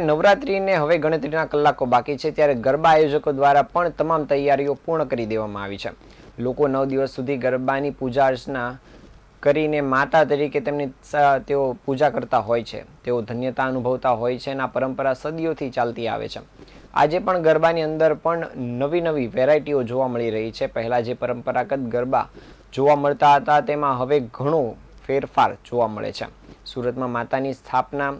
નવરાત્રીને હવે ગણતરીના કલાકો બાકી છે ત્યારે ગરબા આયોજકો દ્વારા પણ તમામ તૈયારીઓ પૂર્ણ કરી દેવામાં આવી છે. લોકો નવ દિવસ સુધી ગરબાની પૂજા અર્ચના કરીને માતા તરીકે તેમની તેઓ પૂજા કરતા હોય છે. તેઓ ધન્યતા અનુભવતા હોય છે અને આ પરંપરા સદીઓથી ચાલતી આવે છે. આજે પણ ગરબાની અંદર પણ નવી નવી વેરાયટીઓ જોવા મળી રહી છે. પહેલાં જે પરંપરાગત ગરબા જોવા મળતા હતા, તેમાં હવે ઘણો ફેરફાર જોવા મળે છે. સુરતમાં માતાની સ્થાપના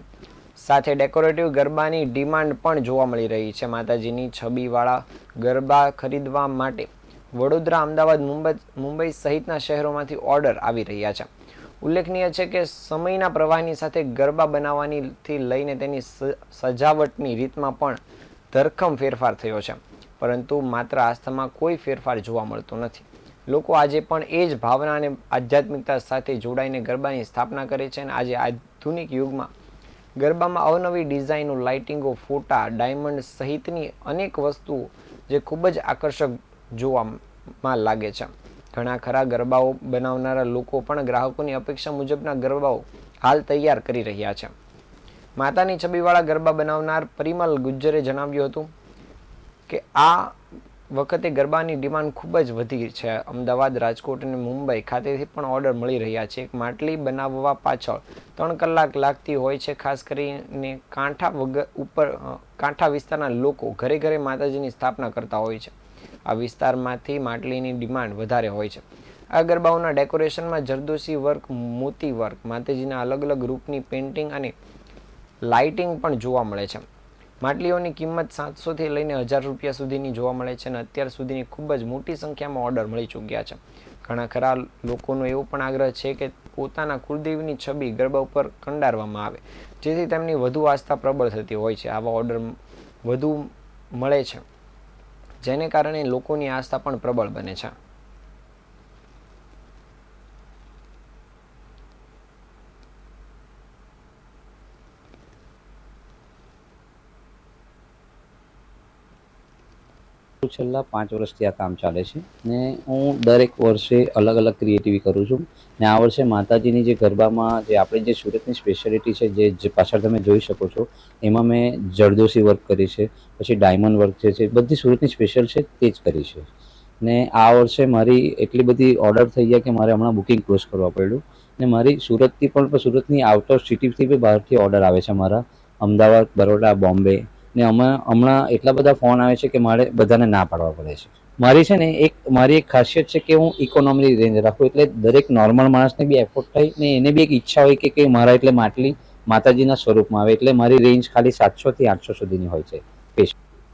સાથે ડેકોરેટિવ ગરબાની ડિમાન્ડ પણ જોવા મળી રહી છે. માતાજીની છબીવાળા ગરબા ખરીદવા માટે વડોદરા, અમદાવાદ, મુંબઈ મુંબઈ સહિતના શહેરોમાંથી ઓર્ડર આવી રહ્યા છે. ઉલ્લેખનીય છે કે સમયના પ્રવાહની સાથે ગરબા બનાવવાનીથી લઈને તેની સજાવટની રીતમાં પણ ધરખમ ફેરફાર થયો છે. પરંતુ માત્ર આસ્થામાં કોઈ ફેરફાર જોવા મળતો નથી. લોકો આજે પણ એ જ ભાવના અને આધ્યાત્મિકતા સાથે જોડાઈને ગરબાની સ્થાપના કરે છે અને આજે આધુનિક યુગમાં ગરબામાં અવનવી ડિઝાઇનો લાઇટિંગો, ફોટા, ડાયમંડ સહિતની અનેક વસ્તુઓ જે ખૂબ જ આકર્ષક જોવામાં લાગે છે. ઘણા ખરા ગરબાઓ બનાવનારા લોકો પણ ગ્રાહકોની અપેક્ષા મુજબના ગરબાઓ હાલ તૈયાર કરી રહ્યા છે. માતાની છબીવાળા ગરબા બનાવનાર પરિમલ ગુજ્જરે જણાવ્યું હતું કે આ વખતે ગરબાની ડિમાન્ડ ખૂબ જ વધી છે. અમદાવાદ, રાજકોટ અને મુંબઈ ખાતેથી પણ ઓર્ડર મળી રહ્યા છે. એક માટલી બનાવવા પાછળ ત્રણ કલાક લાગતી હોય છે. ખાસ કરીને કાંઠા વગર ઉપર કાંઠા વિસ્તારના લોકો ઘરે ઘરે માતાજીની સ્થાપના કરતા હોય છે. આ વિસ્તારમાંથી માટલીની ડિમાન્ડ વધારે હોય છે. આ ગરબાઓના ડેકોરેશનમાં જરદોશી વર્ક, મોતી વર્ક, માતાજીના અલગ અલગ રૂપની પેઇન્ટિંગ અને લાઇટિંગ પણ જોવા મળે છે. માટલીઓની કિંમત સાતસોથી લઈને હજાર રૂપિયા સુધીની જોવા મળે છે અને અત્યાર સુધીની ખૂબ જ મોટી સંખ્યામાં ઓર્ડર મળી ચૂક્યા છે. ઘણા ખરા લોકોનો એવો પણ આગ્રહ છે કે પોતાના કુળદેવની છબી ગરબા ઉપર કંડારવામાં આવે, જેથી તેમની વધુ આસ્થા પ્રબળ થતી હોય છે. આવા ઓર્ડર વધુ મળે છે, જેને કારણે લોકોની આસ્થા પણ પ્રબળ બને છે. છેલ્લા પાંચ વર્ષથી આ કામ ચાલે છે ને હું દરેક વર્ષે અલગ અલગ ક્રિએટિવી કરું છું ને આ વર્ષે માતાજીની જે ગરબામાં જે આપણી જે સુરતની સ્પેશિયાલિટી છે જે પાછળ તમે જોઈ શકો છો, એમાં મેં જરદોશી વર્ક કરી છે, પછી ડાયમંડ વર્ક જે છે, બધી સુરતની સ્પેશિયલ છે તે જ કરી છે. ને આ વર્ષે મારી એટલી બધી ઓર્ડર થઈ ગયા કે મારે હમણાં બુકિંગ ક્લોઝ કરવા પડ્યું ને મારી સુરતથી પણ સુરતની આઉટ ઓફ સિટીથી બી બહારથી ઓર્ડર આવે છે મારા. અમદાવાદ, બરોડા, બોમ્બે ને અમે હમણાં એટલા બધા ફોન આવે છે કે મારે બધાને ના પાડવા પડે છે. મારી છે ને એક, મારી એક ખાસિયત છે કે હું ઇકોનોમી રેન્જ રાખું એટલે દરેક નોર્મલ માણસને બી એફોર્ડ થાય ને એને બી એક ઈચ્છા હોય કે કે મારા એટલે માટલી માતાજીના સ્વરૂપમાં આવે એટલે મારી રેન્જ ખાલી સાતસો થી આઠસો સુધીની હોય છે.